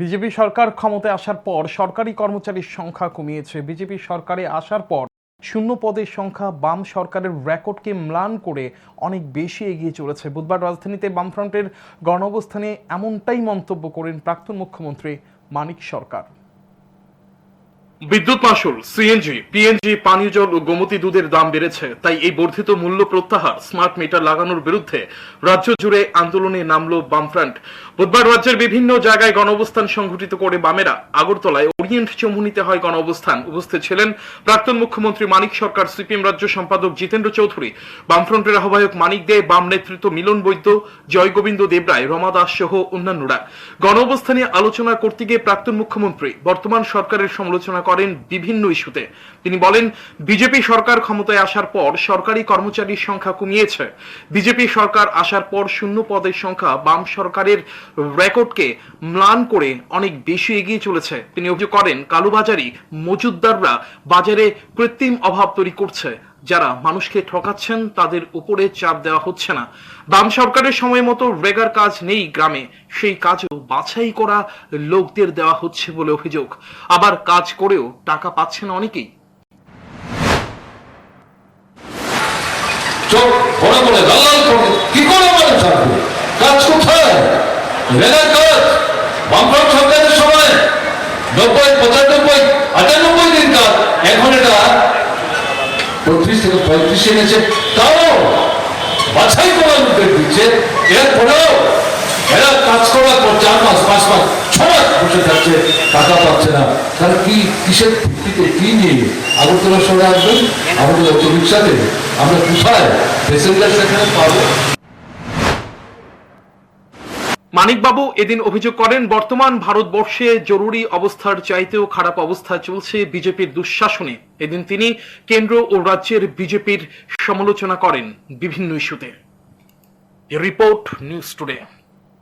BJP সরকার ক্ষমতায় আসার পর সরকারি কর্মচারীর সংখ্যা কমিয়েছে। বিজেপি সরকারে আসার পর শূন্য পদের সংখ্যা বাম সরকারের রেকর্ডকে ম্লান করে অনেক বেশি এগিয়ে চলেছে। বুধবার রাজধানীতে বামফ্রন্টের গণঅবস্থানে এমনটাই মন্তব্য করেন প্রাক্তন মুখ্যমন্ত্রী মানিক সরকার। বিদ্যুৎ মাসুল সিএনজি পিএনজি পানীয় জল ও গোমতী দুধের দাম বেড়েছে। তাই এই বর্ধিত মূল্য প্রত্যাহার, স্মার্ট মিটার লাগানোর বিরুদ্ধে রাজ্য জুড়ে আন্দোলনে নামল বামফ্রন্ট। বুধবার রাজ্যের বিভিন্ন জায়গায় গণঅবস্থান সংঘটিত করে বামেরা আগরতলায় ওরিয়েন্ট চমুনিতে হয় গণঅবস্থান। উপস্থিত ছিলেন প্রাক্তন মুখ্যমন্ত্রী মানিক সরকার, সিপিএম রাজ্য সম্পাদক জিতেন্দ্র চৌধুরী, বামফ্রন্টের আহ্বায়ক মানিক দে, বাম নেতৃত্ব মিলন বৈদ্য জয় গোবিন্দ দেবরায়, রমা দাস সহ অন্যান্যরা। গণঅবস্থানে আলোচনা করতে গিয়ে প্রাক্তন মুখ্যমন্ত্রী, বর্তমান সরকারের সমালোচনা করেন বিভিন্ন ইস্যুতে। তিনি বলেন, বিজেপি সরকার ক্ষমতায় আসার পর সরকারি কর্মচারীর সংখ্যা কমিয়েছে। বিজেপি সরকার আসার পর শূন্য পদের সংখ্যা বাম সরকারের রেকর্ডকে ম্লান করে অনেক বেশি এগিয়ে চলেছে। তিনি অভিযোগ করেন, কালোবাজারি মজুদদাররা বাজারে কৃত্রিম অভাব তৈরি করছে। যারা মানুষকে ঠকাচ্ছেন, তাদের উপরে চাপ দেওয়া হচ্ছে না। বাম সরকারের সময় মতো রেগার কাজ নেই গ্রামে। সেই কাজও বাছাই করা লোকদের দেওয়া হচ্ছে বলে অভিযোগ। আবার কাজ করেও টাকা পাচ্ছেন অনেকেই। সময়। নব্বই, পঁচানব্বই, আটানব্বই দিন কাজ। এখন এটা থেকে পঁয়ত্রিশ এনেছে, তাও বাছাই করার দিচ্ছে। এরপরেও এরা কাজ করার পর চার মাস, পাঁচ মাস, ছ মাস বসে থাকছে, টাকা পাচ্ছে না। কি কিসের ভিত্তিতে, কি নিয়ে? আগরতলা শহরে আসবেন, আমাদের আমরা কোথায়? প্যাসেঞ্জার সেখানে পাবো? মানিকবাবু এদিন অভিযোগ করেন, বর্তমান ভারতবর্ষে জরুরি অবস্থার চাইতেও খারাপ অবস্থা চলছে বিজেপির দুঃশাসনে। এদিন তিনি কেন্দ্র ও রাজ্যের বিজেপির সমালোচনা করেন বিভিন্ন ইস্যুতে। Report news today.